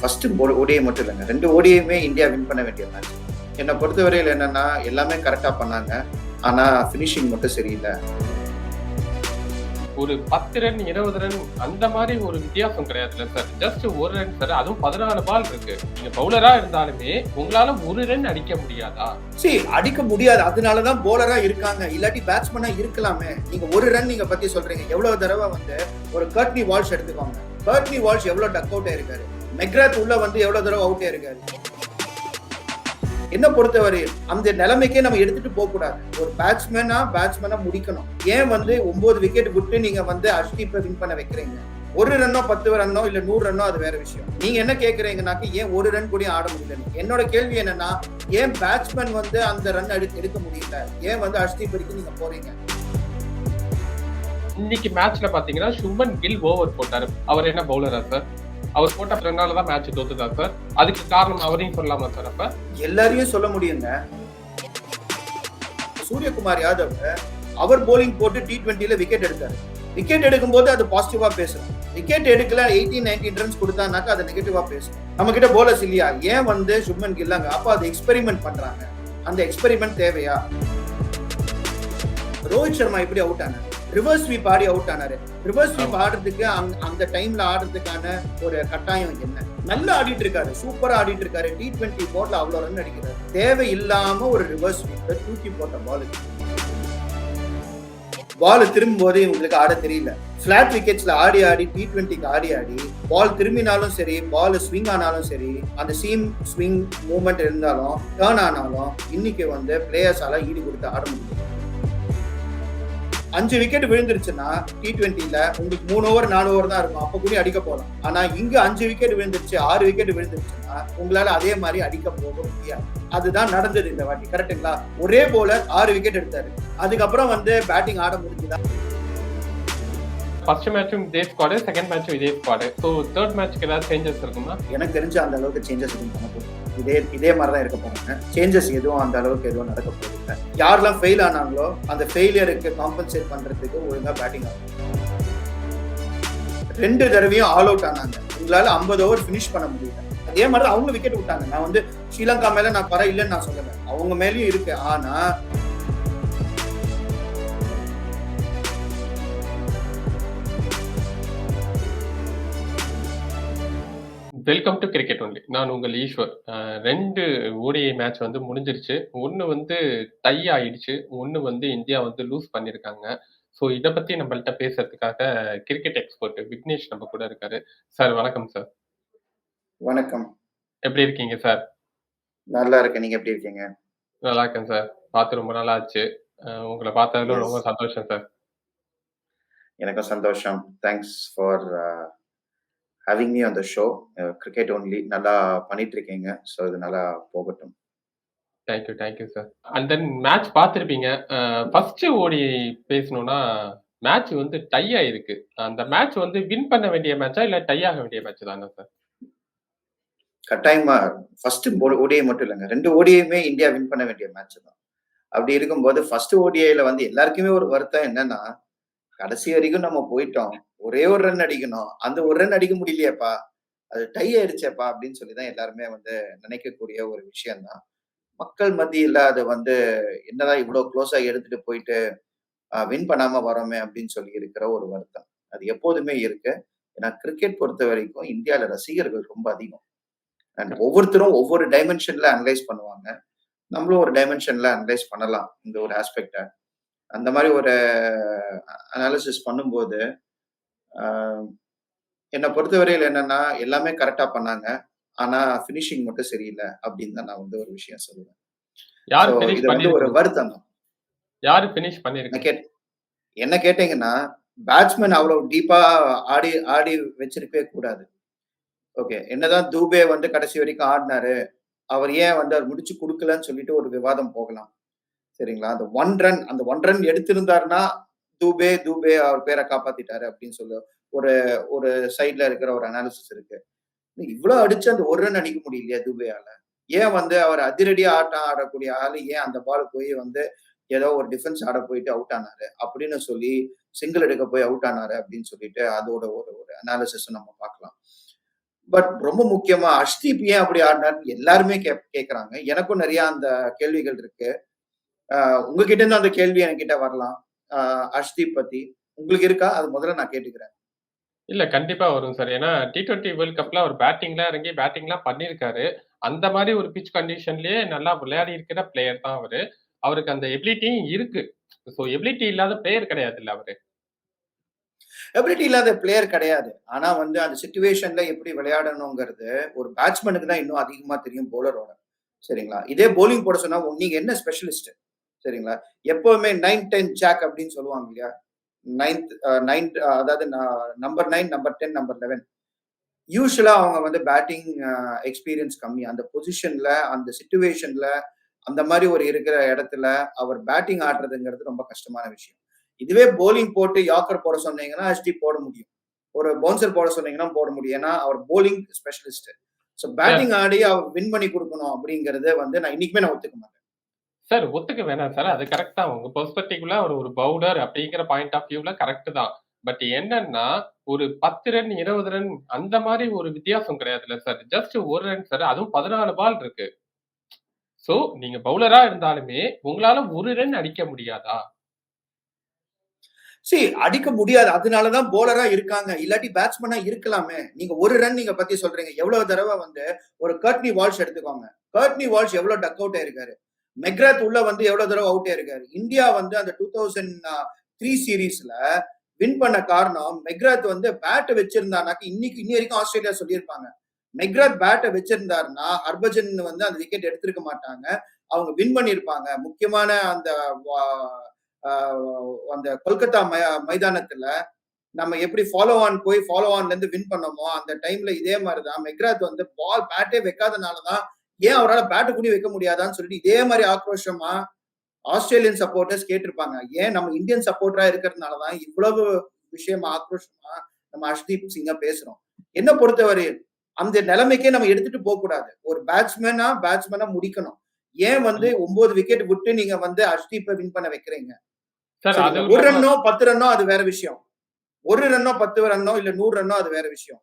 First ODI மட்டும் இல்லைங்க. ரெண்டு ஓடியுமே இந்தியா வின் பண்ண வேண்டிய மேட்ச் என்னை பொறுத்தவரையில் என்னன்னா எல்லாமே கரெக்டாக பண்ணாங்க. ஆனால் ஃபினிஷிங் மட்டும் சரியில்லை. ஒரு பத்து ரன் இருபது ரன் அந்த மாதிரி ஒரு வித்தியாசம் கிடையாதுல்ல சார் ஜஸ்ட் ஒரு ரன் சார் அதுவும் பதினாலு பால் இருக்கு. நீங்க பவுலரா இருந்தாலுமே உங்களால ஒரு ரன் அடிக்க முடியாதா? சரி அடிக்க முடியாது. அதனால தான் போலரா இருக்காங்க. இல்லாட்டி பேட்ஸ்மேனா இருக்கலாமே. நீங்க ஒரு ரன் நீங்க பத்தி சொல்றீங்க. எவ்வளவு தடவை வந்து ஒரு கர்ட்னி வால்ஷ் எடுத்துக்கோங்க. கர்ட்னி வால்ஷ் எவ்வளவு டக் அவுட் ஆயிருக்காரு? மெக்ராத் உள்ள வந்து எவ்வளவு தடவை அவுட் ஆயிருக்காரு என்ன பொறுத்தவரை அந்த நிலைமைக்கே நம்ம எடுத்துட்டு போக கூடாது ஒரு பேட்ஸ்மேனா பேட்ஸ்மேனா முடிக்கணும். ஏன் வந்து ஒன்பது விக்கெட் விட்டு நீங்க வந்து அஷ்தீப்பை வின் பண்ண வைக்கிறீங்க? ஒரு ரன்னோ பத்து ரன்னோ இல்ல நூறு ரன்னோ அது வேற விஷயம். நீங்க என்ன கேக்குறீங்கனாக்க ஏன் ஒரு ரன் கூட ஆட முடியல? என்னோட கேள்வி என்னன்னா ஏன் பேட்ஸ்மேன் வந்து அந்த ரன் எடுக்க எடுக்க முடியல? ஏன் வந்து அஷ்தீப் வரைக்கும் நீங்க போறீங்க? இன்னைக்கு மேட்ச்ல பாத்தீங்கன்னா சுமன் கில் ஓவர் போட்டாரு. அவர் என்ன பவுலரா சார் அவர் போட்ட ரன்னால தான் மேட்ச் தோத்துதா சார் அதுக்கு காரணம் அவரையும் சொல்லலாமா சார் அப்ப? எல்லாரையும் சொல்ல முடியுங்க சூரியகுமார் யாதவ் அவர் போலிங் போட்டு டி டுவெண்ட்டில விக்கெட் எடுத்தாரு. விக்கெட் எடுக்கும் போது அது பாசிட்டிவா பேசணும் விக்கெட் எடுக்கல எயிட்டீன் நைன்டீன் ரன்ஸ் கொடுத்தானாக்கா அது நெகட்டிவா பேசும். நம்ம கிட்ட போலர்ஸ் இல்லையா? ஏன் வந்து சுப்மன் கில்லாங்க அப்ப அது எக்ஸ்பெரிமெண்ட் பண்றாங்க. அந்த எக்ஸ்பெரிமெண்ட் தேவையா? ரோஹித் சர்மா எப்படி அவுட் ஆனாங்க ரிவர்ஸ் ஸ்வீப் ஆடி அவுட் ஆனாரு. ரிவர்ஸ் ஸ்வீப் ஆடுறதுக்கு அந்த- டைம்ல ஆடுறதுக்கான ஒரு கட்டாயம் என்ன? நல்லா ஆடிட்டு இருக்காரு. சூப்பரா ஆடிட்டு இருக்காரு. டி டுவெண்ட்டி போர்ட்ல அவ்வளவு ரன் அடிக்கிறாரு. தேவை இல்லாம ஒரு ரிவர்ஸ் ஸ்வீப் தூக்கி போட்ட பாலுக்கு பால் திரும்பும் போது இவங்களுக்கு ஆட தெரியல. பிளாட் விக்கெட்ஸ்ல ஆடி ஆடி டி டுவெண்ட்டிக்கு ஆடி ஆடி பால் திரும்பினாலும் சரி பால் ஸ்விங் ஆனாலும் சரி அந்த சீம் ஸ்விங் மூவ்மெண்ட் இருந்தாலும் டேர்ன் ஆனாலும் இன்னைக்கு வந்து பிளேயர்ஸால ஈடு கொடுத்து ஆட முடியும் அஞ்சு விக்கெட் விழுந்துருச்சுன்னா டி டுவெண்ட்டில உங்களுக்கு மூணு ஓவர் நாலு ஓவர் தான் இருக்கும். அப்ப கூட அடிக்க போகலாம் ஆனா இங்க அஞ்சு விக்கெட் விழுந்துருச்சு ஆறு விக்கெட் விழுந்துருச்சுன்னா உங்களால அதே மாதிரி அடிக்க போக முடியாது. அதுதான் நடந்தது இந்த வாட்டி. கரெக்ட்டுங்களா ஒரே போலர் ஆறு விக்கெட் எடுத்தாரு. அதுக்கப்புறம் வந்து பேட்டிங் ஆட முடிஞ்சுதான் ஃபர்ஸ்ட் மேட்சும் இதே ஸ்குவாடு செகண்ட் மேட்சும் இதே ஸ்குவாடு ஸோ தேர்ட் மேட்ச்க்கு ஏதாவது சேஞ்சஸ் இருக்குமா? எனக்கு தெரிஞ்ச அந்த அளவுக்கு சேஞ்சஸ் எதுவும் பண்ண இதே இதே மாதிரி தான் இருக்க போறாங்க. சேஞ்சஸ் எதுவும் அந்த அளவுக்கு எதுவும் நடக்க போகுது யாரெல்லாம் ஃபெயில் ஆனாங்களோ அந்த ஃபெயிலியருக்கு காம்பன்சேட் பண்றதுக்கு ஒழுங்கா பேட்டிங் ஆகும் ரெண்டு தடவையும் ஆல் அவுட் ஆனாங்க. உங்களால ஐம்பது ஓவர் ஃபினிஷ் பண்ண முடியல. அதே மாதிரி தான் அவங்க விக்கெட் விட்டாங்க. நான் வந்து ஸ்ரீலங்கா மேல நான் பர இல்லைன்னு நான் சொல்லல. அவங்க மேலேயும் இருக்கு. ஆனா வெல்கம் டு கிரிக்கெட் ஒன்லி நான் உங்கள் ஈஸ்வர். ரெண்டு ஓடிஐ மேட்ச் வந்து முடிஞ்சிருச்சு. ஒன்று வந்து டை ஆயிடுச்சு. ஒன்று வந்து இந்தியா வந்து லூஸ் பண்ணியிருக்காங்க ஸோ இதை பற்றி நம்மள்ட்ட பேசுறதுக்காக கிரிக்கெட் எக்ஸ்பர்ட் விக்னேஷ் நம்ம கூட இருக்காரு. சார் வணக்கம் சார் வணக்கம். எப்படி இருக்கீங்க சார் நல்லா இருக்கேன். நீங்க எப்படி இருக்கீங்க? நல்லா இருக்கேன் சார் பார்த்து ரொம்ப நாள் ஆச்சு. உங்களை பார்த்ததுல. ரொம்ப சந்தோஷம் சார் எனக்கும் சந்தோஷம். Thanks for having me on the show cricket only நல்லா பண்ணிட்டு இருக்கீங்க ஸோ இது நல்லா போகட்டும். Thank you thank you sir and then match பார்த்துருப்பீங்க. ஃபர்ஸ்ட் ஓடி பேசணும்னா மேட்ச் வந்து டை ஆயிருக்கு. அந்த மேட்ச் வந்து வின் பண்ண வேண்டிய மேட்சா இல்ல டை ஆக வேண்டிய மேட்ச் தானே சார் கட்டாயமா ஃபர்ஸ்ட் ஓடிஐ மட்டும் இல்லைங்க. ரெண்டு ஓடிஐயுமே இந்தியா வின் பண்ண வேண்டிய மேட்ச் தான். அப்படி இருக்கும்போது ஃபர்ஸ்ட் ஓடிஐல வந்து எல்லாருக்குமே ஒரு வருத்தம் என்னன்னா கடைசி வரைக்கும் நம்ம போயிட்டோம். ஒரே ஒரு ரன் அடிக்கணும். அந்த ஒரு ரன் அடிக்க முடியலையேப்பா. அது டை ஆயிடுச்சேப்பா அப்படின்னு சொல்லி தான் எல்லாருமே வந்து நினைக்கக்கூடிய ஒரு விஷயம்தான். மக்கள் மத்தியில் அது வந்து என்னதான் இவ்வளோ க்ளோஸாக எடுத்துட்டு போயிட்டு வின் பண்ணாம வரோமே அப்படின்னு சொல்லி இருக்கிற ஒரு வருத்தம். அது எப்போதுமே இருக்கு. ஏன்னா கிரிக்கெட் பொறுத்த வரைக்கும் இந்தியாவில் ரசிகர்கள் ரொம்ப அதிகம். அண்ட் ஒவ்வொருத்தரும் ஒவ்வொரு டைமென்ஷன்ல அனலைஸ் பண்ணுவாங்க. நம்மளும் ஒரு டைமென்ஷன்ல அனலைஸ் பண்ணலாம். இந்த ஒரு ஆஸ்பெக்டை அந்த மாதிரி ஒரு அனாலிசிஸ் பண்ணும்போது என்னை பொறுத்தவரையில் என்னன்னா எல்லாமே கரெக்டா பண்ணாங்க. ஆனா ஃபினிஷிங் மட்டும் சரியில்லை அப்படின்னு தான் நான் வந்து ஒரு விஷயம் சொல்லுவேன். யார் இது வந்து ஒரு வருத்தம் யாரு ஃபினிஷ் என்ன பண்ணிருக்கு கேட் என்ன கேட்டீங்கன்னா பேட்ஸ்மேன் அவ்வளவு டீப்பா ஆடி ஆடி வச்சிருக்கவே கூடாது. ஓகே என்னதான் தூபே வந்து கடைசி வரைக்கும் ஆடினாரு அவர் ஏன் வந்து அவர் முடிச்சு கொடுக்கலன்னு சொல்லிட்டு ஒரு விவாதம் போகலாம். சரிங்களா? அந்த ஒன் ரன் அந்த ஒன் ரன் எடுத்திருந்தாருன்னா தூபே தூபே அவர் பேரை காப்பாத்திட்டாரு அப்படின்னு சொல்லி ஒரு ஒரு சைட்ல இருக்கிற ஒரு அனாலிசிஸ் இருக்கு. இவ்வளவு அடிச்சு அந்த ஒரு ரன் அடிக்க முடியலையா தூபேயால ஏன் வந்து அவர் அதிரடியா ஆட்டம் ஆடக்கூடிய ஆள் ஏன் அந்த பால் போய் வந்து ஏதோ ஒரு டிஃபென்ஸ் ஆட போயிட்டு அவுட் ஆனாரு? அப்படின்னு சொல்லி சிங்கிள் எடுக்க போய் அவுட் ஆனாரு அப்படின்னு சொல்லிட்டு அதோட ஒரு ஒரு அனாலிசிஸ் நம்ம பார்க்கலாம். பட் ரொம்ப முக்கியமா அஷ்தீப் ஏன் அப்படி ஆடினார்னு எல்லாருமே கே கேட்கறாங்க எனக்கும் நிறைய அந்த கேள்விகள் இருக்கு. உங்ககிட்ட இருந்து அந்த கேள்வி என்கிட்ட வரலாம். ஆஹ் அஷ்தீப் பத்தி. உங்களுக்கு இருக்கா? அது முதல்ல நான் கேட்டுக்கிறேன். இல்ல கண்டிப்பா வரும் சார். ஏன்னா டி டுவெண்ட்டி வேர்ல்ட் கப்ல அவர் பேட்டிங்லாம் இறங்கி பேட்டிங்லாம் பண்ணியிருக்காரு. அந்த மாதிரி ஒரு பிச் கண்டிஷன்லயே நல்லா விளையாடி இருக்கிற பிளேயர் தான் அவரு. அவருக்கு அந்த எபிலிட்டியும் இருக்கு. ஸோ எபிலிட்டி இல்லாத பிளேயர் கிடையாது இல்ல அவரு. எபிலிட்டி இல்லாத பிளேயர் கிடையாது. ஆனா வந்து அந்த சுச்சுவேஷன்ல எப்படி விளையாடணுங்கிறது ஒரு பேட்ஸ்மேனுக்கு தான் இன்னும் அதிகமா தெரியும் போலரோட சரிங்களா? இதே போலிங் போட சொன்னா நீங்க என்ன ஸ்பெஷலிஸ்ட் சரிங்களா? எப்பவுமே நைன் டென் ஜாக் அப்படின்னு சொல்லுவாங்க இல்லையா? நைன்த் நைன்த் அதாவது number nine number ten number eleven usually அவங்க வந்து பேட்டிங் எக்ஸ்பீரியன்ஸ் கம்மி. அந்த பொசிஷன்ல அந்த சுச்சுவேஷன்ல அந்த மாதிரி ஒரு இருக்கிற இடத்துல அவர் பேட்டிங் ஆடுறதுங்கிறது ரொம்ப கஷ்டமான விஷயம். இதுவே போலிங் போட்டு யாக்கர் போட சொன்னீங்கன்னா ஹெச்டி போட முடியும். ஒரு பவுன்சர் போட சொன்னீங்கன்னா போட முடியும். ஏன்னா அவர் போலிங் ஸ்பெஷலிஸ்ட் ஸோ பேட்டிங் ஆடி அவர் வின் பண்ணி கொடுக்கணும் அப்படிங்கறத வந்து நான் இன்னைக்குமே நான் ஒத்துக்க மாட்டேன். சார் ஒத்துக்க வேணாம் சார். அது கரெக்ட் தான். உங்க பெர்ஸ்பெக்டிவ்ல அவர் ஒரு பவுலர் அப்படிங்கிற பாயிண்ட் ஆஃப் வியூல கரெக்ட் தான். பட் என்னன்னா ஒரு பத்து ரன் இருபது ரன் அந்த மாதிரி ஒரு வித்தியாசம் கிடையாதுல்ல சார். ஜஸ்ட் ஒரு ரன் சார். அதுவும் பதினாலு பால் இருக்கு. சோ நீங்க பவுலரா இருந்தாலுமே உங்களால ஒரு ரன் அடிக்க முடியாதா? சரி அடிக்க முடியாது. அதனாலதான் போலரா இருக்காங்க. இல்லாட்டி பேட்ஸ்மேனா இருக்கலாமே. நீங்க ஒரு ரன் நீங்க பத்தி சொல்றீங்க. எவ்வளவு தடவை வந்து ஒரு கர்ட்னி வால்ஷ் எடுத்துக்கோங்க. கர்ட்னி வால்ஷ் எவ்வளவு டக் அவுட் ஆயிருக்காரு? மெக்ராத் உள்ள வந்து எவ்வளவு தடவை அவுட் ஆயிருக்காரு இந்தியா வந்து அந்த டூ தௌசண்ட் த்ரீ சீரீஸ்ல வின் பண்ண காரணம் மெக்ராத் வந்து பேட்டை வச்சிருந்தானாக்க இன்னைக்கு இன்னி வரைக்கும் ஆஸ்திரேலியா சொல்லியிருப்பாங்க. மெக்ராத் பேட்டை வச்சிருந்தாருன்னா ஹர்பஜன் வந்து அந்த விக்கெட் எடுத்திருக்க மாட்டாங்க. அவங்க வின் பண்ணியிருப்பாங்க. முக்கியமான அந்த அந்த கொல்கத்தா மை மைதானத்துல நம்ம எப்படி ஃபாலோ ஆன் போய் ஃபாலோ ஆன்ல இருந்து வின் பண்ணோமோ அந்த டைம்ல இதே மாதிரிதான். மெக்ராத் வந்து பால் பேட்டே வைக்காதனாலதான் ஏன் அவரால் பேட்டு கூட வைக்க முடியாதான்னு சொல்லிட்டு இதே மாதிரி ஆக்ரோஷமா ஆஸ்திரேலியன் சப்போர்ட்டர்ஸ் கேட்டிருப்பாங்க. ஏன் நம்ம இந்தியன் சப்போர்ட்டரா இருக்கிறதுனாலதான் இவ்வளவு விஷயமா ஆக்ரோஷமா நம்ம அஷ்தீப் சிங்கா பேசுறோம். என்ன பொறுத்தவரை அந்த நிலைமைக்கே நம்ம எடுத்துட்டு போக கூடாது. ஒரு பேட்ஸ்மேனா பேட்ஸ்மேனா முடிக்கணும். ஏன் வந்து ஒன்பது விக்கெட் விட்டு நீங்க வந்து அஷ்தீப்பை வின் பண்ண வைக்கிறீங்க? ஒரு ரன்னோ பத்து ரன்னோ அது வேற விஷயம். ஒரு ரன்னோ பத்து ரன்னோ இல்ல நூறு ரன்னோ அது வேற விஷயம்.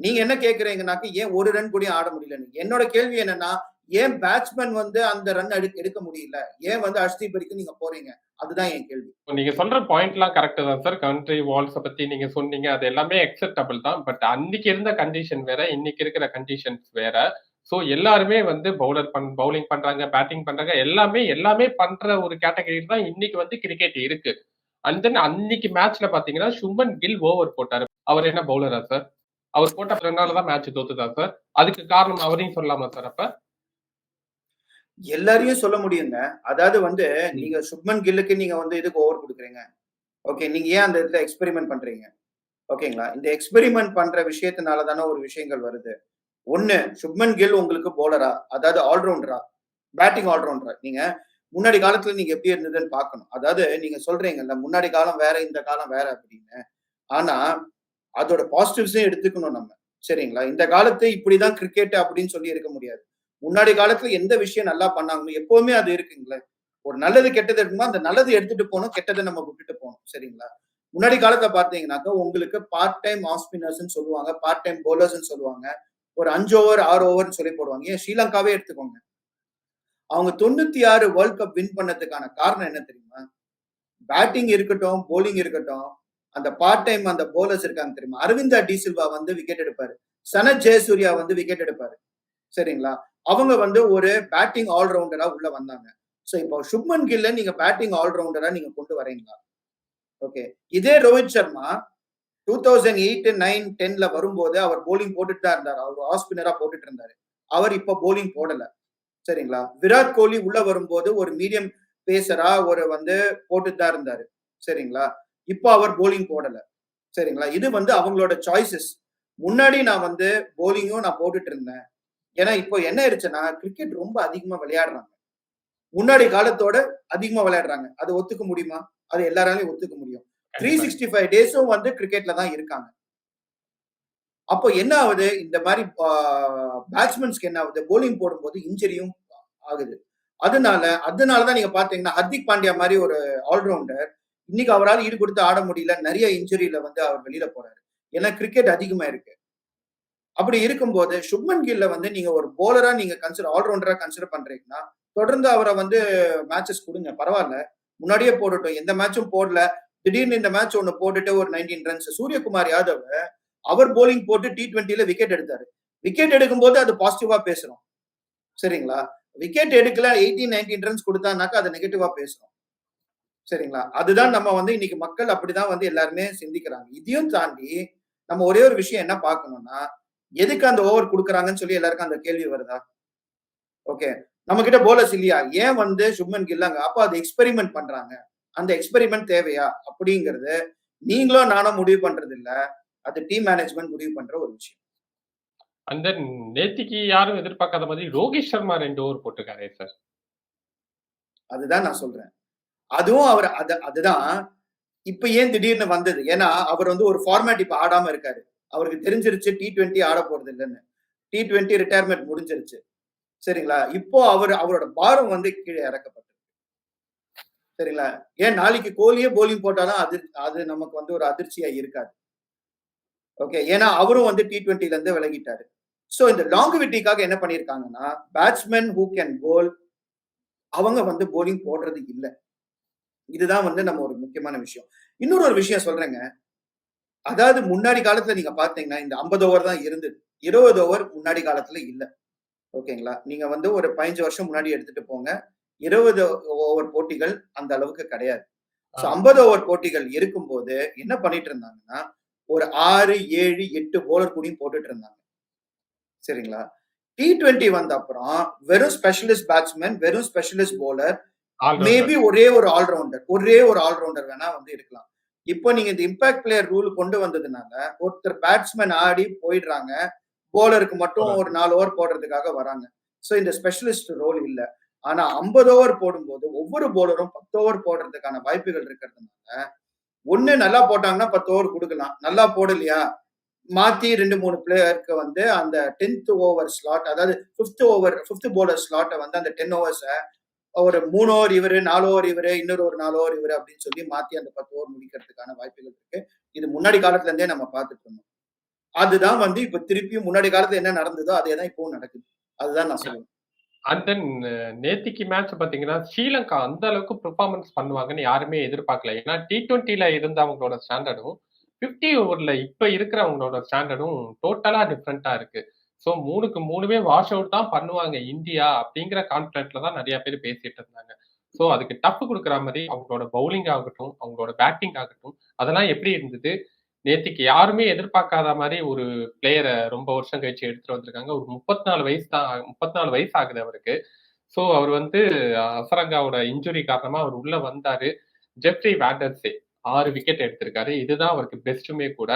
நீங்க என்ன கேக்குறீங்கன்னாக்க ஏன் ஒரு ரன் கூட ஆட முடியலன்னு என்னோட கேள்வி என்னன்னா ஏன் பேட்ஸ்மேன் வந்து அந்த ரன் எடுக்க எடுக்க முடியல? ஏன் வந்து அஷ்தீப் வரைக்கும் நீங்க போறீங்க? அதுதான் என் கேள்வி. நீங்க சொல்ற பாயிண்ட் எல்லாம் கரெக்ட் தான் சார் கண்ட்ரி வால்ஸ் பத்தி நீங்க சொன்னீங்க. அது எல்லாமே அக்செப்டபிள் தான். பட் அன்னைக்கு இருந்த கண்டிஷன் வேற இன்னைக்கு இருக்கிற கண்டிஷன்ஸ் வேற. ஸோ எல்லாருமே வந்து பவுலர் பண் பவுலிங் பண்றாங்க பேட்டிங் பண்றாங்க. எல்லாமே எல்லாமே பண்ற ஒரு கேட்டகரி தான் இன்னைக்கு வந்து கிரிக்கெட் இருக்கு. அண்ட் தென் அன்னைக்கு மேட்ச்ல பாத்தீங்கன்னா சுமன் கில் ஓவர் போட்டாரு. அவர் என்ன பவுலரா சார் அவர் போட்ட பிறனால தான் மேட்ச் தோத்துதா சார் அதுக்கு காரணம் அவரையும் சொல்லலாமா சார் அப்ப. எல்லாரையும் சொல்ல முடியுங்க. அதாவது வந்து நீங்க சுப்மன் கில்லுக்கு நீங்க வந்து இதுக்கு ஓவர் கொடுக்குறீங்க. ஓகே நீங்க ஏன் அந்த இடத்துல எக்ஸ்பெரிமெண்ட் பண்றீங்க? ஓகேங்களா இந்த எக்ஸ்பெரிமெண்ட் பண்ற விஷயத்தினால தானே ஒரு விஷயங்கள் வருது. ஒண்ணு சுப்மன் கில் உங்களுக்கு போலரா அதாவது ஆல்ரவுண்டரா பேட்டிங் ஆல்ரவுண்டரா நீங்க முன்னாடி காலத்துல நீங்க எப்படி இருந்ததுன்னு பார்க்கணும். அதாவது நீங்க சொல்றீங்கல்ல முன்னாடி காலம் வேற இந்த காலம் வேற அப்படின்னு. ஆனா அதோட பாசிட்டிவ்ஸையும் எடுத்துக்கணும் நம்ம. சரிங்களா? இந்த காலத்து இப்படிதான் கிரிக்கெட் அப்படின்னு சொல்லி இருக்க முடியாது. முன்னாடி காலத்துல எந்த விஷயம் நல்லா பண்ணாங்களோ எப்பவுமே அது இருக்குங்களே ஒரு நல்லது கெட்டது இருக்குமோ அந்த நல்லது எடுத்துட்டு போகணும் கெட்டதை நம்ம விட்டுட்டு போகணும். சரிங்களா? முன்னாடி காலத்துல பாத்தீங்கன்னாக்கா உங்களுக்கு பார்ட் டைம் ஆஃப் ஸ்பின்னர்ஸ் சொல்லுவாங்க பார்ட் டைம் போலர்ஸ் சொல்லுவாங்க. ஒரு அஞ்சு ஓவர் ஆறு ஓவர்னு சொல்லி போடுவாங்க. ஏன்? ஸ்ரீலங்காவே எடுத்துக்கோங்க. அவங்க தொண்ணூத்தி ஆறு வேர்ல்ட் கப் வின் பண்ணதுக்கான காரணம் என்ன தெரியுமா? பேட்டிங் இருக்கட்டும் போலிங் இருக்கட்டும் அந்த பார்ட் டைம் அந்த போலர்ஸ் இருக்காங்க தெரியுமா? அரவிந்தா டி சில்வா வந்து விக்கெட் எடுப்பாரு. சனத் ஜெயசூர்யா வந்து விக்கெட் எடுப்பாரு. சரிங்களா? அவங்க வந்து ஒரு பேட்டிங் ஆல்ரவுண்டரா உள்ள வந்தாங்க. ஸோ இப்போ சுப்மன் கில்ல நீங்க பேட்டிங் ஆல்ரவுண்டரா நீங்க கொண்டு வரீங்களா ஓகே இதே Rohit Sharma two thousand eight nine டென்ல வரும்போது அவர் போலிங் போட்டுட்டு தான் இருந்தார். அவர் ஆஸ்பினரா போட்டுட்டு இருந்தாரு. அவர் இப்ப போலிங் போடல. சரிங்களா? விராட் கோலி உள்ள வரும்போது ஒரு மீடியம் பேசரா ஒரு வந்து போட்டுட்டு தான் இருந்தாரு. சரிங்களா? இப்போ அவர் போலிங் போடல. சரிங்களா? இது வந்து அவங்களோட சாய்ஸஸ் முன்னாடி நான் வந்து போலிங்கும் நான் போட்டுட்டு இருந்தேன். ஏன்னா இப்போ என்ன ஆயிடுச்சுன்னா கிரிக்கெட் ரொம்ப அதிகமா விளையாடுறாங்க. முன்னாடி காலத்தோட அதிகமா விளையாடுறாங்க. அதை ஒத்துக்க முடியுமா? அது எல்லாராலையும் ஒத்துக்க முடியும். த்ரீ சிக்ஸ்டி ஃபைவ் டேஸும் வந்து கிரிக்கெட்ல தான் இருக்காங்க. அப்போ என்ன ஆகுது? இந்த மாதிரி பேட்ஸ்மேன்ஸ்க்கு என்ன ஆகுது? போலிங் போடும்போது இன்ஜரியும் ஆகுது. அதனால அதனாலதான் நீங்க பாத்தீங்கன்னா ஹர்திக் பாண்டியா மாதிரி ஒரு ஆல்ரவுண்டர் இன்னைக்கு அவரால் ஈடு கொடுத்து ஆட முடியல. நிறைய இன்ஜுரியில வந்து அவர் வெளியில போறாரு. ஏன்னா கிரிக்கெட் அதிகமா இருக்கு. அப்படி இருக்கும்போது சுப்மன் கில்ல வந்து நீங்க ஒரு போலரா நீங்க கன்சிடர் ஆல்ரவுண்டரா கன்சிடர் பண்றீங்கன்னா தொடர்ந்து அவரை வந்து மேட்சஸ் கொடுங்க. பரவாயில்ல. முன்னாடியே போடட்டும். எந்த மேட்சும் போடல. திடீர்னு இந்த மேட்ச் ஒன்னு போட்டுட்டு ஒரு நைன்டீன் ரன்ஸ் சூரியகுமார் யாதவ் அவர் போலிங் போட்டு டி டுவெண்ட்டில விக்கெட் எடுத்தாரு. விக்கெட் எடுக்கும்போது அது பாசிட்டிவா பேசுறோம். சரிங்களா? விக்கெட் எடுக்கல எயிட்டீன் நைன்டீன் ரன்ஸ் கொடுத்தானாக்கா அதை நெகட்டிவா பேசுறோம். சரிங்களா? அதுதான் நம்ம வந்து இன்னைக்கு மக்கள் அப்படிதான் வந்து எல்லாருமே சிந்திக்கிறாங்க. இதையும் தாண்டி நம்ம ஒரே ஒரு விஷயம் என்ன பார்க்கணும்னா எதுக்கு அந்த ஓவர் கொடுக்குறாங்கன்னு சொல்லி எல்லாருக்கும் அந்த கேள்வி வருதா? ஓகே. நம்ம கிட்ட போலர்ஸ் இல்லையா? ஏன் வந்து சுப்மன் கில்லாங்க அப்ப அது எக்ஸ்பெரிமெண்ட் பண்றாங்க. அந்த எக்ஸ்பெரிமெண்ட் தேவையா? அப்படிங்கறது நீங்களும் நானும் முடிவு பண்றது இல்ல அது டீம் மேனேஜ்மெண்ட் முடிவு பண்ற ஒரு விஷயம். அந்த நேத்திக்கு யாரும் எதிர்பார்க்காத மாதிரி ரோஹித் சர்மா ரெண்டு ஓவர் போட்டிருக்காரே சார். அதுதான் நான் சொல்றேன். அதுவும் அவர் அது அதுதான் இப்ப ஏன் திடீர்னு வந்தது? ஏன்னா அவர் வந்து ஒரு ஃபார்மேட் இப்ப ஆடாம இருக்காரு. அவருக்கு தெரிஞ்சிருச்சு டி டுவெண்ட்டி ஆட போறது இல்லைன்னு. டி டுவெண்ட்டி ரிட்டையர்மெண்ட் முடிஞ்சிருச்சு. சரிங்களா? இப்போ அவர் அவரோட பாரம் வந்து கீழே இறக்கப்பட்டது சரிங்களா? ஏன் நாளைக்கு கோலியே போலிங் போட்டாலும் அது அது நமக்கு வந்து ஒரு அதிர்ச்சியா இருக்காது. ஓகே ஏன்னா அவரும் வந்து டி டுவெண்ட்டில இருந்து விலகிட்டாரு. ஸோ இந்த லாங்குவிட்டிக்காக என்ன பண்ணியிருக்காங்கன்னா பேட்ஸ்மேன் ஹூ கேன் போல் அவங்க வந்து போலிங் போடுறது இல்லை. இதுதான் வந்து நம்ம ஒரு முக்கியமான விஷயம். இன்னொரு ஒரு விஷயம் சொல்றேங்க. அதாவது முன்னாடி காலத்துல நீங்க பாத்தீங்கன்னா இந்த ஐம்பது ஓவர் தான் இருந்தது. இருபது ஓவர் முன்னாடி காலத்துல இல்ல. ஓகேங்களா? நீங்க வந்து ஒரு பதினஞ்சு வருஷம் முன்னாடி எடுத்துட்டு போங்க. இருபது ஓவர் போட்டிகள் அந்த அளவுக்கு கிடையாது. ஸோ ஐம்பது ஓவர் போட்டிகள் இருக்கும்போது என்ன பண்ணிட்டு இருந்தாங்கன்னா ஒரு ஆறு ஏழு எட்டு போலர் கூடயும் போட்டுட்டு இருந்தாங்க. சரிங்களா? டி டுவெண்ட்டி வந்த அப்புறம் வெறும் ஸ்பெஷலிஸ்ட் பேட்ஸ்மேன் வெறும் ஸ்பெஷலிஸ்ட் போலர் மேபி ஒரே ஒரு ஆல்ரவுண்டர் ஒரே ஒரு ஆல்ரவுண்டர் வேணா வந்து இருக்கலாம். இப்போ நீங்க இந்த இம்பாக்ட் பிளேயர் ரூல் கொண்டு வந்ததுனால ஒருத்தர் பேட்ஸ்மேன் ஆடி போயிடுறாங்க போலருக்கு மட்டும் ஒரு நாலு ஓவர் போடுறதுக்காக வராங்க. ஸோ இந்த ஸ்பெஷலிஸ்ட் ரோல் இல்ல. ஆனா ஐம்பது ஓவர் போடும்போது ஒவ்வொரு போலரும் பத்து ஓவர் போடுறதுக்கான வாய்ப்புகள் இருக்கிறதுனால ஒண்ணு நல்லா போட்டாங்கன்னா பத்து ஓவர் கொடுக்கலாம். நல்லா போடலையா? மாத்தி ரெண்டு மூணு பிளேயருக்கு வந்து அந்த டென்த் ஓவர் ஸ்லாட் அதாவது ஃபிஃப்த் ஓவர் ஃபிஃப்த் போலர் ஸ்லாட்டை வந்து அந்த டென் ஓவர்ஸை ஒரு மூணு ஓவர் இவரு நாலு ஓவர் இவரு இன்னொரு ஒரு நாலு ஓவர் இவரு அப்படின்னு சொல்லி மாத்தி அந்த பத்து ஓவர் முடிக்கிறதுக்கான வாய்ப்புகள் இருக்கு. இது முன்னாடி காலத்துல இருந்தே நம்ம பார்த்துட்டு இருந்தோம். அதுதான் வந்து இப்ப திருப்பியும் முன்னாடி காலத்துல என்ன நடந்ததோ அதே தான் இப்பவும் நடக்குது. அதுதான் நான் சொல்லுவேன் அண்ட் தென் நேத்திக்கு மேட்ச் பாத்தீங்கன்னா ஸ்ரீலங்கா அந்த அளவுக்கு பெர்ஃபார்மன்ஸ் பண்ணுவாங்கன்னு யாருமே எதிர்பார்க்கல. ஏன்னா டி டுவெண்ட்டில இருந்த அவங்களோட ஸ்டாண்டர்டும் பிப்டி ஓவர்ல இப்ப இருக்கிறவங்களோட ஸ்டாண்டர்டும் டோட்டலா டிஃப்ரெண்டா இருக்கு. ஸோ மூணுக்கு மூணுமே வாஷ் அவுட் தான் பண்ணுவாங்க இந்தியா அப்படிங்கிற கான்பிடென்ட்ல தான் நிறைய பேர் பேசிட்டு இருந்தாங்க. ஸோ அதுக்கு டப்பு கொடுக்குற மாதிரி அவங்களோட பவுலிங் ஆகட்டும் அவங்களோட பேட்டிங் ஆகட்டும் அதெல்லாம் எப்படி இருந்தது? நேத்திக்கு யாருமே எதிர்பார்க்காத மாதிரி ஒரு பிளேயரை ரொம்ப வருஷம் கழிச்சு எடுத்துட்டு வந்திருக்காங்க. ஒரு முப்பத்தி நாலு வயசு தான் முப்பத்தி நாலு வயசு ஆகுது அவருக்கு. ஸோ அவர் வந்து அசரங்காவோட இன்ஜுரி காரணமா அவர் உள்ள வந்தாரு. ஜெப்ரி வேண்டர்ஸே ஆறு விக்கெட் எடுத்திருக்காரு. இதுதான் அவருக்கு பெஸ்ட்டுமே கூட.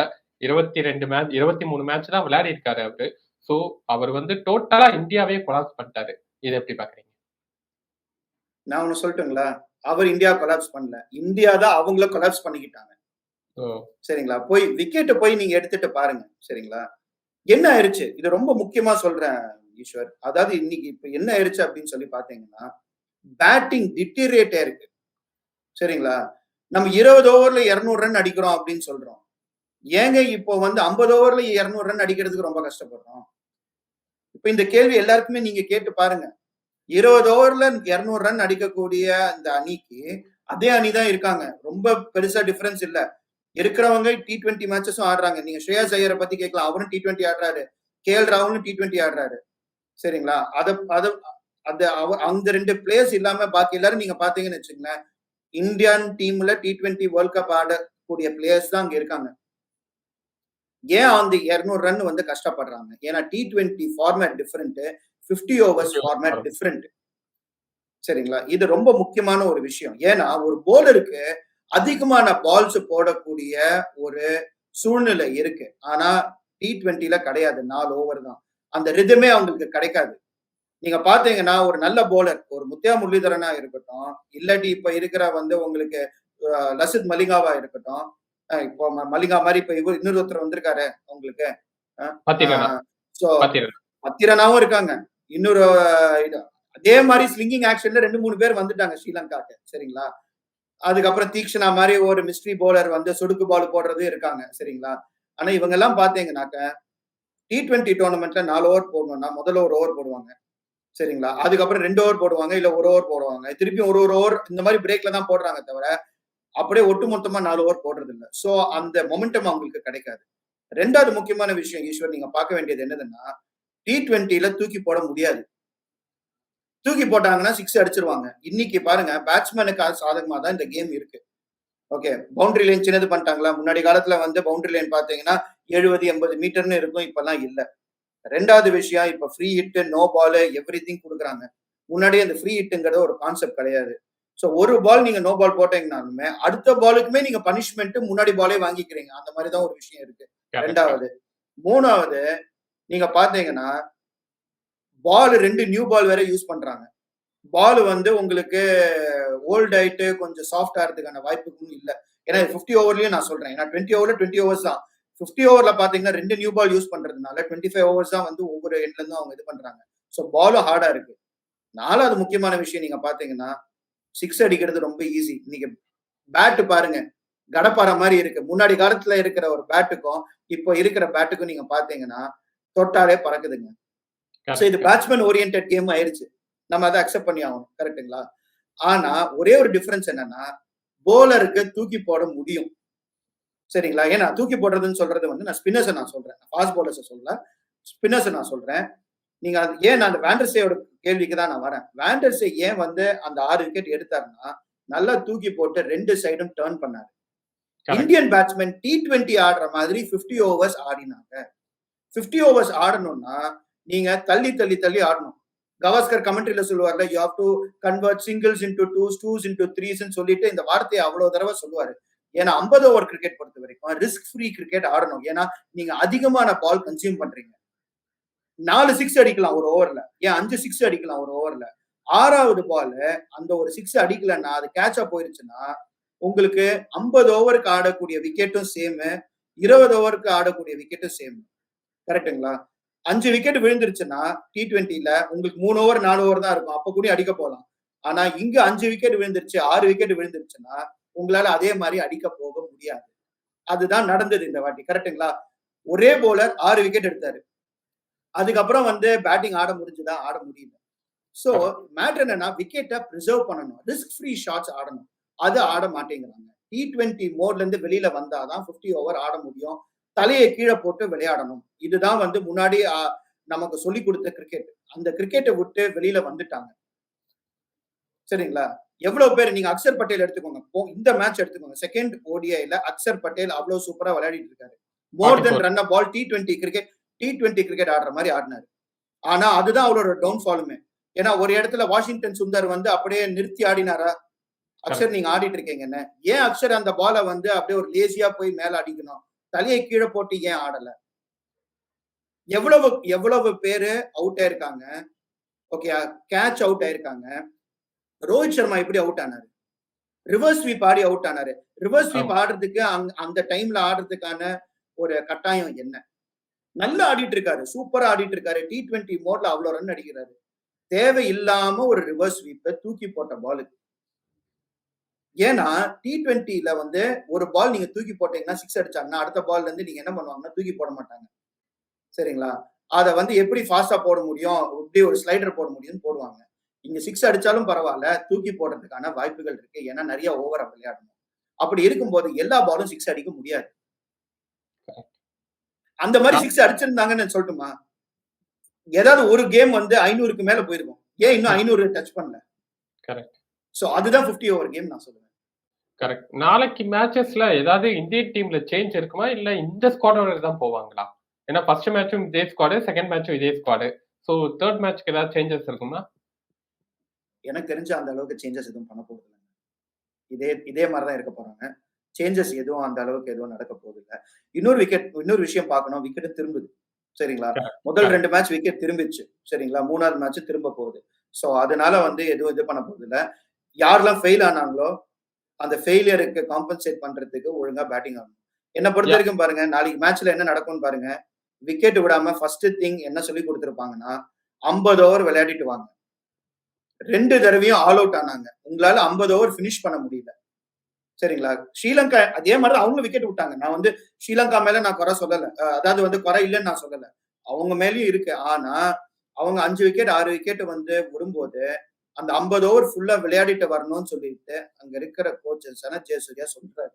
இருபத்தி ரெண்டு மேட்ச் இருபத்தி மூணு மேட்ச் தான் விளையாடி இருக்காரு அவரு. ஸோ அவர் வந்து டோட்டலா இந்தியாவே கொலாப்ஸ் பண்ணிட்டாரு. இதை எப்படி பாக்குறீங்க நான் ஒண்ணு சொல்லட்டுங்களா? அவர் இந்தியா கொலாப்ஸ் பண்ணல. இந்தியா தான் அவங்கள கொலாப்ஸ் பண்ணிக்கிட்டாங்க. சரிங்களா? போய் விக்கெட் போய் நீங்க எடுத்துட்டு பாருங்க. சரிங்களா? என்ன ஆயிருச்சு? இது ரொம்ப முக்கியமா சொல்றேன் ஈஸ்வர். அதாவது இன்னைக்கு இப்ப என்ன ஆயிருச்சு அப்படின்னு சொல்லி பாத்தீங்கன்னா பேட்டிங் டிட்டீரியேட் இருக்கு சரிங்களா? நம்ம இருபது ஓவர்ல இருநூறு ரன் அடிக்கிறோம் அப்படின்னு சொல்றோம். ஏங்க இப்போ வந்து ஐம்பது ஓவர்ல இரநூறு ரன் அடிக்கிறதுக்கு ரொம்ப கஷ்டப்படுறோம்? இப்போ இந்த கேள்வி எல்லாருக்குமே நீங்க கேட்டு பாருங்க. இருபது ஓவர்ல இரநூறு ரன் அடிக்கக்கூடிய அந்த அணிக்கு அதே அணி தான் இருக்காங்க. ரொம்ப பெருசா டிஃபரன்ஸ் இல்ல. இருக்கிறவங்க டி டுவெண்ட்டி மேட்சஸும் ஆடுறாங்க. நீங்க ஸ்ரேயஸ் ஐயரை பத்தி கேட்கலாம். அவரும் டி டுவெண்ட்டி ஆடுறாரு. கே எல் ராகுலும் டி டுவெண்ட்டி ஆடுறாரு. சரிங்களா? அத அத அந்த அந்த ரெண்டு பிளேயர்ஸ் இல்லாம பாக்கி எல்லாரும் நீங்க பாத்தீங்கன்னு வச்சுங்களேன் இந்தியன் டீம்ல டி டுவெண்ட்டி வேர்ல்ட் கப் ஆடக்கூடிய பிளேயர்ஸ் தான் அங்க இருக்காங்க. ஏன் அந்த இருநூறு ரன் வந்து கஷ்டப்படுறாங்க? ஏன்னா T twenty format different fifty overs format different சரிங்களா? இது ரொம்ப முக்கியமான ஒரு விஷயம். ஏன்னா ஒரு போலருக்கு அதிகமான பால்ஸ் போடக்கூடிய ஒரு சூழ்நிலை இருக்கு. ஆனா டி டுவெண்ட்டில கிடையாது. நாலு ஓவர் தான். அந்த ரிதமே அவங்களுக்கு கிடைக்காது. நீங்க பாத்தீங்கன்னா ஒரு நல்ல போலர் ஒரு முத்தியா முரளிதரனா இருக்கட்டும் இல்லாட்டி இப்ப இருக்கிற வந்து உங்களுக்கு லசித் மலிங்காவா இருக்கட்டும் இப்போ மலிங்கா மாதிரி இப்ப இவர் இன்னொரு ஒருத்தர் வந்திருக்காரு உங்களுக்கு. பத்திரனாவும் இருக்காங்க. இன்னொரு அதே மாதிரி ஸ்லிங்கிங் ஆக்ஷன்ல ரெண்டு மூணு பேர் வந்துட்டாங்க ஸ்ரீலங்காக்கு. சரிங்களா? அதுக்கப்புறம் தீக்ஷனா மாதிரி ஒரு மிஸ்ட்ரி போலர் வந்து சுடுக்கு பால் போடுறது இருக்காங்க. சரிங்களா? ஆனா இவங்க எல்லாம் பாத்தீங்கன்னாக்க டி டுவெண்ட்டி டோர்னமெண்ட்ல நாலு ஓவர் போடணும்னா முதல்ல ஒரு ஓவர் போடுவாங்க. சரிங்களா? அதுக்கப்புறம் ரெண்டு ஓவர் போடுவாங்க இல்ல ஒரு ஓவர் போடுவாங்க. திருப்பி ஒரு ஒரு ஓவர் இந்த மாதிரி பிரேக்ல தான் போடுறாங்க தவிர அப்படியே ஒட்டு மொத்தமா நாலு ஓவர் போடுறது இல்ல சோ அந்த மொமெண்டம் அவங்களுக்கு கிடைக்காது. ரெண்டாவது முக்கியமான விஷயம் ஈஸ்வர் நீங்க பார்க்க வேண்டியது என்னதுன்னா டி டுவெண்ட்டில தூக்கி போட முடியாது. தூக்கி போட்டாங்கன்னா சிக்ஸ் அடிச்சிருவாங்க. இன்னைக்கு பாருங்க பேட்ஸ்மேனுக்கு சாதகமா தான் இந்த கேம் இருக்கு. ஓகே பவுண்டரி லைன் சின்னது பண்ணிட்டாங்களா? முன்னாடி காலத்துல வந்து பவுண்டரி லைன் பாத்தீங்கன்னா எழுபது எண்பது மீட்டர்னு இருக்கும் இப்பெல்லாம் இல்ல. ரெண்டாவது விஷயம் இப்ப free hit no ball everything கொடுக்குறாங்க. முன்னாடி அந்த ஃப்ரீ ஹிட்டுங்கிறது ஒரு கான்செப்ட் கிடையாது. ஸோ ஒரு பால் நீங்க நோ பால் போட்டீங்கனாலுமே அடுத்த பாலுக்குமே நீங்க பனிஷ்மெண்ட் முன்னாடி பாலே வாங்கிக்கிறீங்க. அந்த மாதிரி தான் ஒரு விஷயம் இருக்கு. ரெண்டாவது மூணாவது நீங்க பாத்தீங்கன்னா பால் ரெண்டு நியூ பால் வேற யூஸ் பண்றாங்க. பால் வந்து உங்களுக்கு ஓல்ட் ஆயிட்டு கொஞ்சம் சாஃப்ட் ஆகிறதுக்கான வாய்ப்புக்கும் இல்லை. ஏன்னா ஃபிஃப்டி ஓவர்லயும் நான் சொல்றேன். ஏன்னா டுவெண்ட்டி ஓவர்ல டுவெண்ட்டி ஓவர்ஸ் தான். ஃபிஃப்டி ஓவர்ல பாத்தீங்கன்னா ரெண்டு நியூ பால் யூஸ் பண்றதுனால டுவெண்ட்டி ஃபைவ் ஓவர்ஸ் தான் வந்து ஒவ்வொரு எண்ட்ல இருந்தும் அவங்க இது பண்றாங்க. ஸோ பாலும் ஹார்டா இருக்கு. நாலாவது முக்கியமான விஷயம் நீங்க பாத்தீங்கன்னா சிக்ஸ் அடிக்கிறது ரொம்ப ஈஸி இன்னைக்கு பேட்டு பாருங்க. கடப்பாறை மாதிரி இருக்கு. முன்னாடி காலத்துல இருக்கிற ஒரு பேட்டுக்கும் இப்போ இருக்கிற பேட்டுக்கும் நீங்க பாத்தீங்கன்னா தொட்டாலே பறக்குதுங்க. ஸோ இது பேட்ஸ்மேன் ஓரியன்ட் கேம் ஆயிருச்சு. நம்ம அதை அக்செப்ட் பண்ணி ஆகணும். கரெக்டுங்களா ஆனா ஒரே ஒரு டிஃபரன்ஸ் என்னன்னா போலருக்கு தூக்கி போட முடியும். சரிங்களா? ஏன்னா தூக்கி போடுறதுன்னு சொல்றது வந்து நான் ஸ்பின்னர்ஸை நான் சொல்றேன். ஃபாஸ்ட் போலர்ஸை சொல்ல ஸ்பின்னர்ஸை நான் சொல்றேன். நீங்க ஏன் நான் அந்த வேண்டர்ஸேயோட கேள்விக்கு தான் நான் வரேன். வேண்டர்ஸே ஏன் வந்து அந்த ஆறு விக்கெட் எடுத்தாருன்னா நல்லா தூக்கி போட்டு ரெண்டு சைடும் டேர்ன் பண்ணாரு. இந்தியன் பேட்ஸ்மேன் டி டுவெண்ட்டி ஆடுற மாதிரி பிப்டி ஓவர்ஸ் ஆடினாங்க. பிப்டி ஓவர்ஸ் ஆடணும்னா நீங்க தள்ளி தள்ளி தள்ளி ஆடணும். கவாஸ்கர் கமெண்ட்ரியில சொல்லுவார்ல you have to convert singles into twos twos into த்ரீஸ்ன்னு சொல்லிட்டு இந்த வார்த்தையை அவ்வளவு தடவை சொல்லுவாரு. ஏன்னா ஐம்பது ஓவர் கிரிக்கெட் பொறுத்த வரைக்கும் ரிஸ்க் ஃப்ரீ கிரிக்கெட் ஆடணும். ஏன்னா நீங்க அதிகமான பால் கன்சியூம் பண்றீங்க. நாலு சிக்ஸ் அடிக்கலாம் ஒரு ஓவர்ல ஏன் அஞ்சு சிக்ஸ் அடிக்கலாம் ஒரு ஓவர்ல ஆறாவது பால் அந்த ஒரு சிக்ஸ் அடிக்கலன்னா அது கேட்சா போயிருச்சுன்னா உங்களுக்கு ஐம்பது ஓவருக்கு ஆடக்கூடிய விக்கெட்டும் சேமு இருபது ஓவருக்கு ஆடக்கூடிய விக்கெட்டும் சேம் கரெக்டுங்களா அஞ்சு விக்கெட் விழுந்துருச்சுன்னா டி டுவெண்ட்டில உங்களுக்கு மூணு ஓவர் நாலு ஓவர் தான் இருக்கும். அப்ப கூட அடிக்க போகலாம். ஆனா இங்க அஞ்சு விக்கெட் விழுந்துருச்சு ஆறு விக்கெட் விழுந்துருச்சுன்னா உங்களால அதே மாதிரி அடிக்க போக முடியாது. அதுதான் நடந்தது இந்த வாட்டி. கரெக்டுங்களா ஒரே போலர் ஆறு விக்கெட் எடுத்தாரு. அதுக்கப்புறம் வந்து பேட்டிங் ஆட முடிஞ்சுதா? ஆட முடியல. சோ மேட்ரு என்னன்னா விக்கெட்டை ப்ரிசர்வ் பண்ணணும். ரிஸ்க் ஃப்ரீ ஷாட்ஸ் ஆடணும். அது ஆட மாட்டேங்கிறாங்க. டி டுவெண்ட்டி மோட்ல இருந்து வெளியில வந்தாதான் பிப்டி ஓவர் ஆட முடியும். தலையை கீழே போட்டு விளையாடணும். இதுதான் வந்து முன்னாடி நமக்கு சொல்லி கொடுத்த கிரிக்கெட் அந்த கிரிக்கெட்டை விட்டு வெளியில வந்துட்டாங்க. சரிங்களா? எவ்வளவு பேர் நீங்க அக்சர் பட்டேல் எடுத்துக்கோங்க. இந்த மேட்ச் எடுத்துக்கோங்க. செகண்ட் ஓடிஐல அக்சர் பட்டேல் அவ்வளவு சூப்பரா விளையாடிட்டு இருக்காரு. More than run ball T twenty cricket T twenty cricket ஆடுற மாதிரி ஆடினாரு. ஆனா அதுதான் அவரோட டவுன்ஃபாலுமே ஏன்னா ஒரு இடத்துல வாஷிங்டன் சுந்தர் வந்து அப்படியே நிறுத்தி ஆடினாரா? அக்ஷர் நீங்க ஆடிட்டு இருக்கீங்க என்ன? ஏன் அக்ஷர் அந்த பாலை வந்து அப்படியே ஒரு லேசியா போய் மேல அடிக்கணும்? தலையை கீழே போட்டு ஏன் ஆடல? எவ்வளவு எவ்வளவு பேரு அவுட் ஆயிருக்காங்க? ஓகே கேட்ச் அவுட் ஆயிருக்காங்க. ரோஹித் சர்மா எப்படி அவுட் ஆனாரு. ரிவர்ஸ் ஸ்வீப் ஆடி அவுட் ஆனாரு. ரிவர்ஸ் ஸ்வீப் ஆடுறதுக்கு அந்த டைம்ல ஆடுறதுக்கான ஒரு கட்டாயம் என்ன? நல்லா ஆடிட்டு இருக்காரு சூப்பரா ஆடிட்டு இருக்காரு டி டுவெண்ட்டி மோட்ல அவ்வளவு ரன் அடிக்கிறாரு. தேவை இல்லாம ஒரு ரிவர்ஸ் ஸ்வீப்பை தூக்கி போட்ட பாலுக்கு ஏன்னா டி டுவெண்ட்டில வந்து ஒரு பால் நீங்க தூக்கி போட்டீங்கன்னா சிக்ஸ் அடிச்சாங்கன்னா அடுத்த பால்ல இருந்து நீங்க என்ன பண்ணுவாங்கன்னா தூக்கி போட மாட்டாங்க. சரிங்களா? அதை வந்து எப்படி ஃபாஸ்டா போட முடியும்? எப்படி ஒரு ஸ்லைடர் போட முடியும்னு போடுவாங்க. இங்க சிக்ஸ் அடிச்சாலும் பரவாயில்ல தூக்கி போடுறதுக்கான வாய்ப்புகள் இருக்கு. ஏன்னா நிறைய ஓவரா விளையாடணும். அப்படி இருக்கும்போது எல்லா பாலும் சிக்ஸ் அடிக்க முடியாது. அந்த மாதிரி சிக்ஸ் அடிச்சிருந்தாங்கன்னு சொல்லட்டுமா? ஏதாவது ஒரு கேம் வந்து ஐநூறுக்கு மேல போயிருக்கும். ஏன் இன்னும் ஐநூறு டச் பண்ணல? கரெக்ட் சோ அதுதான் பிப்டி ஓவர் கேம் நான் சொல்லுவேன். கரெக்ட் நாளைக்கு மேட்சஸ்ல ஏதாவது இந்தியன் டீம்ல சேஞ்ச் இருக்குமா? இல்ல இந்த ஸ்குவாடோட தான் போவாங்களா? ஏன்னா ஃபர்ஸ்ட் மேட்சும் இதே ஸ்குவாடு செகண்ட் மேட்சும் இதே ஸ்குவாடு ஸோ தேர்ட் மேட்ச்க்கு ஏதாவது சேஞ்சஸ் இருக்குமா? எனக்கு தெரிஞ்ச அந்த அளவுக்கு சேஞ்சஸ் எதுவும் பண்ண போகுது இதே இதே மாதிரி தான் இருக்க போறாங்க. சேஞ்சஸ் எதுவும் அந்த அளவுக்கு எதுவும் நடக்க போகுது இல்லை இன்னொரு விக்கெட் இன்னொரு விஷயம் பார்க்கணும். விக்கெட் திரும்புது சரிங்களா? முதல் ரெண்டு மேட்ச் விக்கெட் திரும்பிச்சு சரிங்களா? மூணாவது மேட்ச் திரும்ப போகுது. ஸோ அதனால வந்து எதுவும் இது பண்ண போகுது இல்லை யாரெல்லாம் ஃபெயில் ஆனாங்களோ அந்த ஃபெயிலியருக்கு காம்பன்சேட் பண்றதுக்கு ஒழுங்கா பேட்டிங் ஆகணும். என்ன பொறுத்த வரைக்கும் பாருங்க நாளைக்கு மேட்ச்ல என்ன நடக்கும்னு பாருங்க. விக்கெட் விடாம ஃபர்ஸ்ட் திங் என்ன சொல்லி கொடுத்துருப்பாங்கன்னா ஐம்பது ஓவர் விளையாடிட்டு வாங்க. ரெண்டு தடவையும் ஆல் அவுட் ஆனாங்க. உங்களால ஐம்பது ஓவர் பினிஷ் பண்ண முடியல. சரிங்களா? ஸ்ரீலங்கா அதே மாதிரி அவங்க விக்கெட் விட்டாங்க. நான் வந்து ஸ்ரீலங்கா மேல நான் குறை சொல்லல. அதாவது வந்து குறை இல்லைன்னு நான் சொல்லல. அவங்க மேலயும் இருக்கு. ஆனா அவங்க அஞ்சு விக்கெட் ஆறு விக்கெட் வந்து விடும்போது அந்த ஐம்பது ஓவர் ஃபுல்லா விளையாடிட்டு வரணும்னு சொல்லிட்டு அங்க இருக்கிற கோச் சனத் ஜெயசூர்யா சொல்றாரு.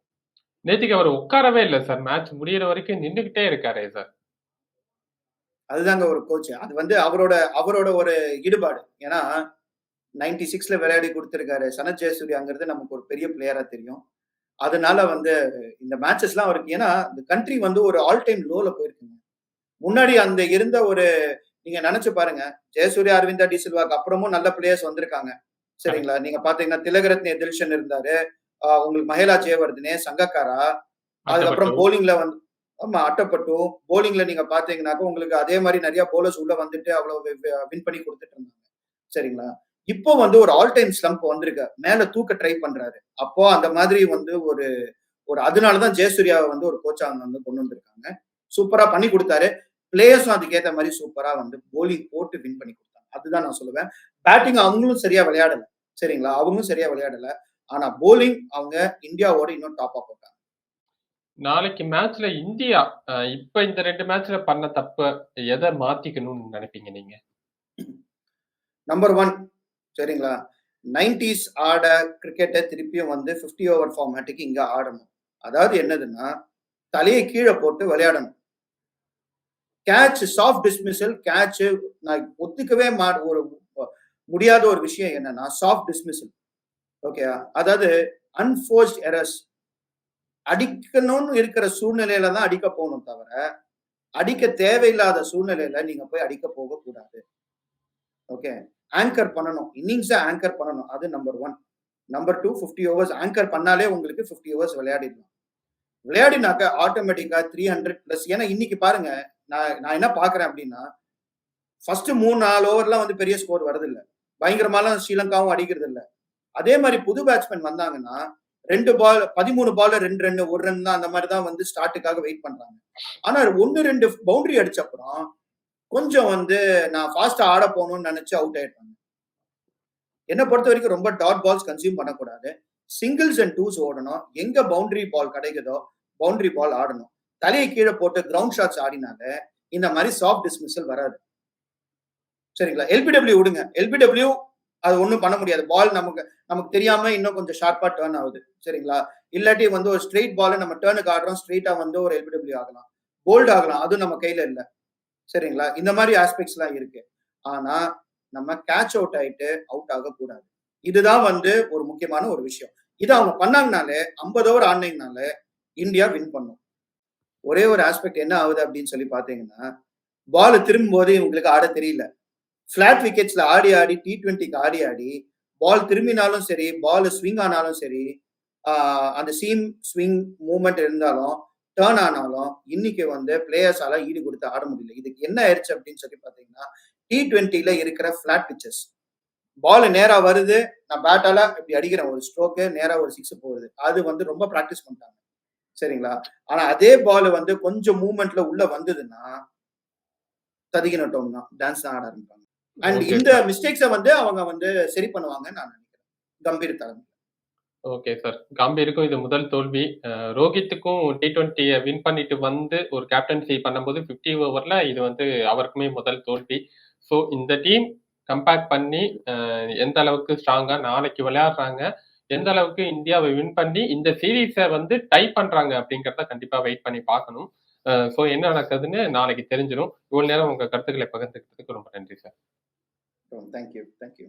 நேத்திக்கு அவர் உட்காரவே இல்ல சார் மேட்ச் முடியிற வரைக்கும் நின்னுகிட்டே இருக்காரே சார் அதுதாங்க ஒரு கோச் அது வந்து அவரோட அவரோட ஒரு ஈடுபாடு. ஏன்னா நைன்டி சிக்ஸ்ல விளையாடி கொடுத்திருக்காரு. சனத் ஜெயசூர்யாங்கிறது நமக்கு ஒரு பெரிய பிளேயரா தெரியும். அதனால வந்து இந்த மேட்சஸ்லாம் அவருக்கு ஏன்னா இந்த கண்ட்ரி வந்து ஒரு ஆல் டைம் லோல போயிருக்குங்க. முன்னாடி அந்த இருந்த ஒரு நீங்க நினைச்சு பாருங்க ஜெயசூர்யா அரவிந்தா டி சில்வாக்கு அப்புறமும் நல்ல பிளேயர்ஸ் வந்திருக்காங்க. சரிங்களா? நீங்க பாத்தீங்கன்னா திலகரத்னே தில்ஷன் இருந்தாரு. உங்களுக்கு மஹேலா ஜெயவர்தனே சங்கக்காரா? அதுக்கப்புறம். போலிங்ல வந்து ஆமா அட்டப்பட்டு. போலிங்ல நீங்க பாத்தீங்கன்னாக்க உங்களுக்கு அதே மாதிரி நிறைய போலர்ஸ் உள்ள வந்துட்டு அவ்வளவு வின் பண்ணி கொடுத்துட்டு இருந்தாங்க. சரிங்களா? இப்போ வந்து ஒரு ஆல் டைம் ஸ்லம்ப் வந்திருக்கு. மேல தூக்க ட்ரை பண்றாரு. அப்போ அந்த மாதிரி வந்து ஒரு ஒரு அதனாலதான் ஜெயசூர்யாவை வந்து ஒரு கோச்சா வந்து கொண்டு வந்திருக்காங்க. சூப்பரா பண்ணி கொடுத்தாரு. பிளேயர்ஸும் அதுக்கேத்த மாதிரி சூப்பரா வந்து போலிங் போட்டு வின் பண்ணி கொடுத்தாங்க. அதுதான் நான் சொல்லுவேன். பேட்டிங் அவங்களும் சரியா விளையாடல. சரிங்களா? அவங்களும் சரியா விளையாடல. ஆனா போலிங் அவங்க இந்தியாவோட இன்னும் டாப்பா போட்டாங்க. நாளைக்கு மேட்ச்ல இந்தியா இப்ப இந்த ரெண்டு மேட்ச்ல பண்ண தப்ப எதை மாத்திக்கணும்னு நினைப்பீங்க நீங்க? நம்பர் ஒன் சரிங்களா? நைன்டிஸ் ஆட கிரிக்கெட்டை திருப்பியும் வந்து 50 ஓவர் ஃபார்மேட்டுக்கு இங்கே ஆடணும். அதாவது என்னதுன்னா தலையை கீழே போட்டு விளையாடணும். கேட்ச் சாஃப்ட் டிஸ்மிசல் கேட்ச் நான் ஒத்துக்கவே மா ஒரு முடியாத ஒரு விஷயம் என்னன்னா சாஃப்ட் டிஸ்மிசல் ஓகே அதாவது அன்ஃபோர்ஸ்ட் எரர்ஸ் அடிக்கணும்னு இருக்கிற சூழ்நிலையில தான் அடிக்க போகணும் தவிர அடிக்க தேவையில்லாத சூழ்நிலையில நீங்க போய் அடிக்க போகக்கூடாது ஓகே ஆங்கர் பண்ணணும். இன்னிங்ஸை ஆங்கர் பண்ணணும். அது number one number two fifty overs anchor பண்ணாலே உங்களுக்கு ஃபிஃப்டி ஓவர்ஸ் விளையாடிடலாம். விளையாடினாக்க ஆட்டோமேட்டிக்கா த்ரீ ஹண்ட்ரட் பிளஸ் ஏன்னா இன்னைக்கு பாருங்க நான் நான் என்ன பாக்குறேன் அப்படின்னா ஃபர்ஸ்ட் மூணு நாலு ஓவர்லாம் வந்து பெரிய ஸ்கோர் வரதில்லை பயங்கரமாலாம் ஸ்ரீலங்காவும் அடிக்கிறது இல்லை அதே மாதிரி புது பேட்ஸ்மேன் வந்தாங்கன்னா ரெண்டு பால் பதிமூணு பால் ரெண்டு ரன் ஒரு ரன் தான் அந்த மாதிரி தான் வந்து ஸ்டார்ட்டுக்காக வெயிட் பண்றாங்க. ஆனா ஒன்னு ரெண்டு பவுண்டரி அடிச்ச அப்புறம் கொஞ்சம் வந்து நான் ஃபாஸ்டா ஆட போகணும்னு நினைச்சு அவுட் ஆயிட்டாங்க. என்னை பொறுத்த வரைக்கும் ரொம்ப டாட் பால்ஸ் கன்சியூம் பண்ணக்கூடாது. சிங்கிள்ஸ் அண்ட் டூஸ் ஓடணும். எங்க பவுண்டரி பால் கிடைக்குதோ பவுண்டரி பால் ஆடணும். தலையை கீழே போட்டு கிரவுண்ட் ஷாட்ஸ் ஆடினால இந்த மாதிரி சாஃப்ட் டிஸ்மிஸல் வராது. சரிங்களா? எல்பிடபிள்யூ விடுங்க. எல்பிடபிள்யூ அது ஒன்றும் பண்ண முடியாது. பால் நமக்கு நமக்கு தெரியாம இன்னும் கொஞ்சம் ஷார்ப்பா டேர்ன் ஆகுது. சரிங்களா? இல்லாட்டி வந்து ஒரு ஸ்ட்ரெயிட் பால் நம்ம டேர்னுக்கு ஆடுறோம். ஸ்ட்ரெயிட்டா வந்து ஒரு எல்பிடபிள்யூ ஆகலாம். போல்ட் ஆகலாம். அதுவும் நம்ம கையில இல்லை. சரிங்களா? இந்த மாதிரி ஆஸ்பெக்ட்ஸ் எல்லாம் இருக்கு. ஆனா நம்ம கேட்ச் அவுட் ஆயிட்டு அவுட் ஆகக்கூடாது இதுதான் வந்து ஒரு முக்கியமான ஒரு விஷயம். இது அவங்க பண்ணாங்கனாலே ஐம்பது ஓவர் ஆடினீங்கனால இந்தியா வின் பண்ணும். ஒரே ஒரு ஆஸ்பெக்ட் என்ன ஆகுது அப்படின்னு சொல்லி பாத்தீங்கன்னா பால் திரும்பும் போது இவங்களுக்கு ஆட தெரியல. ஃபிளாட் விக்கெட்ஸ்ல ஆடி ஆடி டி டுவெண்ட்டிக்கு ஆடி ஆடி பால் திரும்பினாலும் சரி பால் ஸ்விங் ஆனாலும் சரி அந்த சீம் ஸ்விங் மூமெண்ட் இருந்தாலும் டேர்ன் ஆனாலும் இன்னைக்கு வந்து பிளேயர்ஸால ஈடு கொடுத்து ஆட முடியல. இதுக்கு என்ன ஆயிடுச்சு அப்படின்னு சொல்லி பாத்தீங்கன்னா டி டுவெண்ட்டில இருக்கிற ஃபிளாட் பிச்சஸ் பால் நேரா வருது. நான் பேட்டால இப்படி அடிக்கிறேன். ஒரு ஸ்ட்ரோக்கு நேரா ஒரு சிக்ஸ் போகுது. அது வந்து ரொம்ப ப்ராக்டிஸ் பண்ணிட்டாங்க. சரிங்களா? ஆனா அதே பால் வந்து கொஞ்சம் மூவ்மெண்ட்ல உள்ள வந்ததுன்னா ததிகினட்டம் தான். டான்ஸ் தான் ஆட ஆரம்பிப்பாங்க. அண்ட் இந்த. மிஸ்டேக்ஸை வந்து அவங்க வந்து சரி பண்ணுவாங்கன்னு நான் நினைக்கிறேன். கம்பீர் தலைமை ஓகே சார் காம்பீருக்கும் இது முதல் தோல்வி. அஹ் ரோஹித்துக்கும் டி டுவெண்ட்டியை வின் பண்ணிட்டு வந்து ஒரு கேப்டன்சி பண்ணும்போது ஃபிஃப்டி ஓவர்ல இது வந்து அவருக்குமே முதல் தோல்வி. ஸோ இந்த டீம் கம்பேர் பண்ணி அஹ் எந்த அளவுக்கு ஸ்ட்ராங்கா நாளைக்கு விளையாடுறாங்க எந்த அளவுக்கு இந்தியாவை வின் பண்ணி இந்த சீரீஸை வந்து டை பண்றாங்க அப்படிங்கிறத கண்டிப்பா வெயிட் பண்ணி பார்க்கணும். ஸோ என்ன நடக்குதுன்னு நாளைக்கு தெரிஞ்சிடும் இவ்வளவு நேரம் உங்க கருத்துக்களை பகிர்ந்துக்கிறதுக்கு ரொம்ப நன்றி சார் தேங்க்யூ தேங்க்யூ